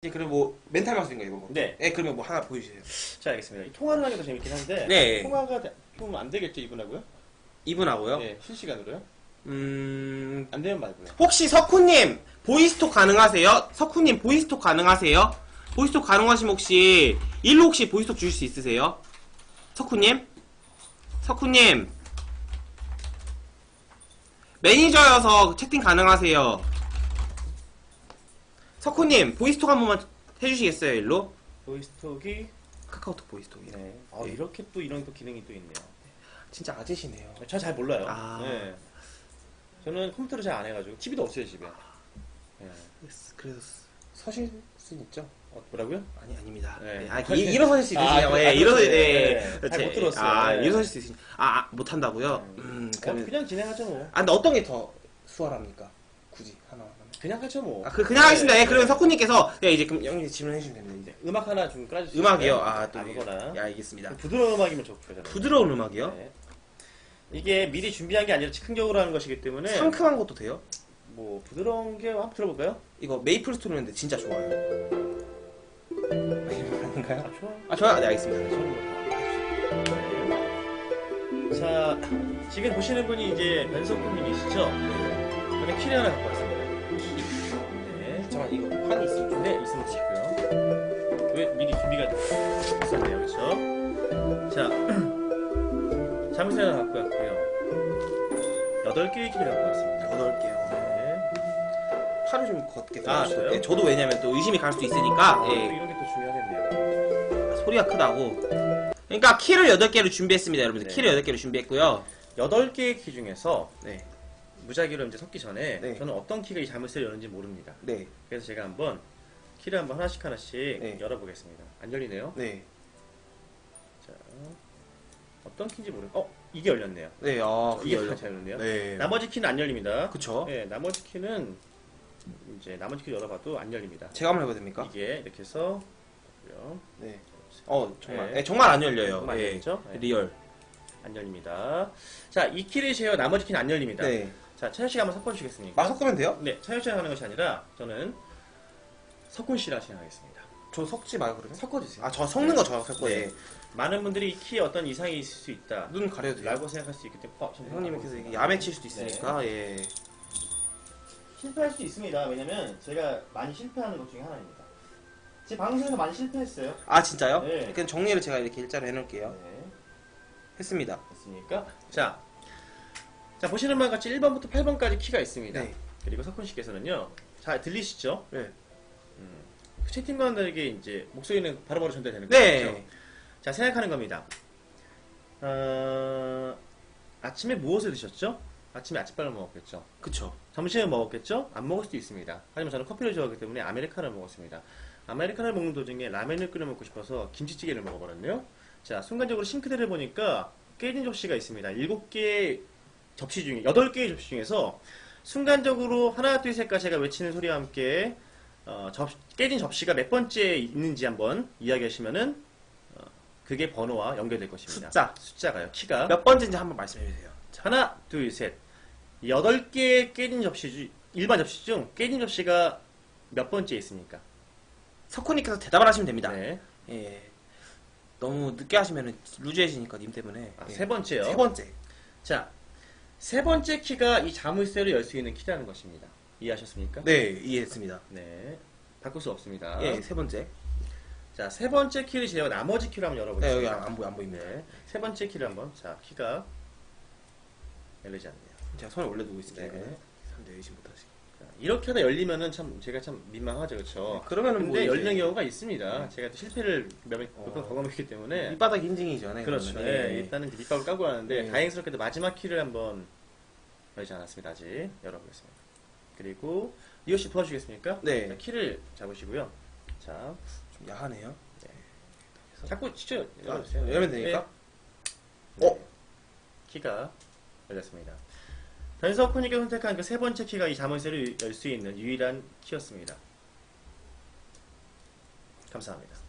이제 그리고 뭐 멘탈 마술인가 이거 뭐. 네. 네, 그러면 뭐 하나 보여주세요. 자, 알겠습니다. 이 통화를 더 재밌긴 한데 네. 통화가 좀 안 되겠죠, 이분하고요? 이분하고요. 네, 실시간으로요? 음, 안 되면 말고요. 혹시 석훈님 보이스톡 가능하세요? 석훈님 보이스톡 가능하세요? 보이스톡 가능하시면 혹시 일로 혹시 보이스톡 주실 수 있으세요? 석훈님? 석훈님 매니저여서 채팅 가능하세요? 석훈님 보이스톡 한 번만 해주시겠어요 일로? 보이스톡이 카카오톡 보이스톡이요. 네. 아, 네. 이렇게 또 이런 또 기능이 또 있네요. 진짜 아재시네요. 저 잘 몰라요. 아. 네. 저는 컴퓨터를 잘 안 해가지고 TV도 없어요 집에. 네. 그래서 서실 수 있죠? 어, 뭐라고요? 아니 아닙니다. 네. 네. 아, 이, 일어서실 수 아, 있으세요? 그- 예, 아, 일어서 그렇죠. 예. 네. 잘못 제- 들었어요. 아, 네. 일어서실 수 있으니 아, 아, 못 한다고요? 음, 어, 그러면 그냥 진행하죠 뭐. 아, 근데 어떤 게 더 수월합니까? 굳이 하나 하나. 그냥 하죠 뭐. 아, 그 그냥 하겠습니다. 예, 네. 그러면 석훈님께서 예, 이제 그럼 영님 질문해 주시면 됩니다. 이제. 음악 하나 좀 깔아주세요. 음악이요? 아, 또 아무거나. 예, 알겠습니다. 부드러운 음악이면 좋고요. 부드러운 음악이요? 네. 이게 미리 준비한 게 아니라 즉흥적으로 하는 것이기 때문에 상큼한 것도 돼요? 뭐 부드러운 게 한번 들어볼까요? 이거 메이플 스토리인데 진짜 좋아요. 아닌가요? 아, 좋아. 아, 좋아요. 네, 알겠습니다. 네. 네. 자, 지금 보시는 분이 이제 변석구님이시죠? 저는 키를 하나 갖고 왔습니다. 네. 잠깐 이거 판이 있어요. 네, 있으면 주시고요. 왜 미리 준비가 있었네요, 그렇죠? 자, 하나 갖고 왔고요. 여덟 개의 키를 갖고 왔습니다. 여덟 개요. 네. 팔을 좀 걷게 아. 저요? 예, 저도 왜냐면 또 의심이 갈 수도 있으니까 또 예, 이런 게 또 중요하겠네요. 소리가 크다고. 그러니까 키를 8개를 준비했습니다, 여러분들. 네. 키를 8개를 준비했고요. 여덟 개의 키 중에서 네. 무작위로 이제 섞기 전에 네. 저는 어떤 키가 이 자물쇠를 여는지 모릅니다. 네. 그래서 제가 한번 키를 한번 하나씩 하나씩 네. 열어보겠습니다. 안 열리네요. 네. 자, 어떤 키인지 모르. 어, 이게 열렸네요. 네. 아, 이게. 잘 열렸네요. 네. 나머지 키는 안 열립니다. 그쵸. 네, 나머지 키는 이제 나머지 키 열어봐도 안 열립니다. 제가 한번 해봐도 됩니까? 이게 이렇게 해서. 네. 어, 정말. 네. 네, 정말 안 열려요. 정말 안 예. 열리죠? 네. 리얼. 안 열립니다. 자, 이 키를 제어 나머지 키는 안 열립니다. 네. 자, 차현 씨가 한번 섞어주시겠습니까? 막 섞으면 돼요? 네, 차현 씨가 하는 것이 아니라 저는 석훈 씨랑 진행하겠습니다. 저 섞지 마요, 그러면. 섞어주세요. 아, 저 섞는 거 저 섞고. 네. 예. 많은 분들이 이 키에 어떤 이상이 있을 수 있다. 눈 가려도 돼요. 라고 생각할 수 있기 때문에 어, 잠깐만요. 형님께서 이게 야매칠 수도 있으니까, 예. 실패할 수도 있습니다. 왜냐면 제가 많이 실패하는 것 중에 하나입니다. 제 방송에서 많이 실패했어요. 아, 진짜요? 네. 그럼 정리를 제가 이렇게 일자로 해놓을게요. 네, 했습니다. 됐습니까? 자, 자 보시는 바와 같이 1번부터 8번까지 키가 있습니다. 네. 그리고 석훈 씨께서는요, 잘 들리시죠? 네. 음, 채팅방들에게 이제 목소리는 바로바로 전달되는 네. 거죠. 자, 생각하는 겁니다. 어, 아침에 무엇을 드셨죠? 아침에 아침밥을 먹었겠죠. 그쵸. 점심에 먹었겠죠? 안 먹을 수도 있습니다. 하지만 저는 커피를 좋아하기 때문에 아메리카노를 먹었습니다. 아메리카노를 먹는 도중에 라면을 끓여 먹고 싶어서 김치찌개를 먹어버렸네요. 자, 순간적으로 싱크대를 보니까 깨진 접시가 있습니다. 7개의 접시 중에, 8개의 접시 중에서 순간적으로 하나, 둘, 셋까지 제가 외치는 소리와 함께 어, 접- 깨진 접시가 몇 번째 있는지 한번 이야기하시면은 어, 그게 번호와 연결될 것입니다. 숫자. 숫자가요. 키가. 몇 번째인지 한번 말씀해 주세요. 하나, 둘, 셋. 여덟 개의 깨진 접시 중, 일반 접시 중 깨진 접시가 몇 번째 있습니까? 석훈님께서 대답을 하시면 됩니다. 네. 예. 너무 늦게 하시면 루즈해지니까 님 때문에. 아, 예. 세 번째요. 세 번째. 자, 세 번째 키가 이 자물쇠를 열 수 있는 키라는 것입니다. 이해하셨습니까? 네, 이해했습니다. 네. 바꿀 수 없습니다. 예, 세 번째. 자, 세 번째 키를 제가 나머지 키로 한번 네, 열어보겠습니다. 여기 안, 안 보여, 안 보입니다. 네. 세 번째 키를 한번. 자, 키가 열리지 않네요. 제가 손에 올려두고. 네. 네. 사람들 의심 못하시게. 자, 이렇게 하다 열리면은 참 제가 참 민망하죠, 그렇죠? 그러면은 뭐 근데 이제 열리는 경우가 있습니다. 네. 제가 또 실패를 몇번 어. 경험했기 때문에 밑바닥 인증이죠. 네, 그렇죠. 예, 예. 일단은 밑밥을 까고 하는데 네. 다행스럽게도 마지막 키를 한번 열지 않았습니다. 아직 열어보겠습니다. 그리고 이호 씨 도와주시겠습니까? 네. 자, 키를 잡으시고요. 자, 좀 야하네요. 자꾸 직접 아, 열어주세요. 열면 되니까? 네. 어? 키가 열렸습니다. 변석훈이가 선택한 그 세 번째 키가 이 자물쇠를 열 수 있는 유일한 키였습니다. 감사합니다.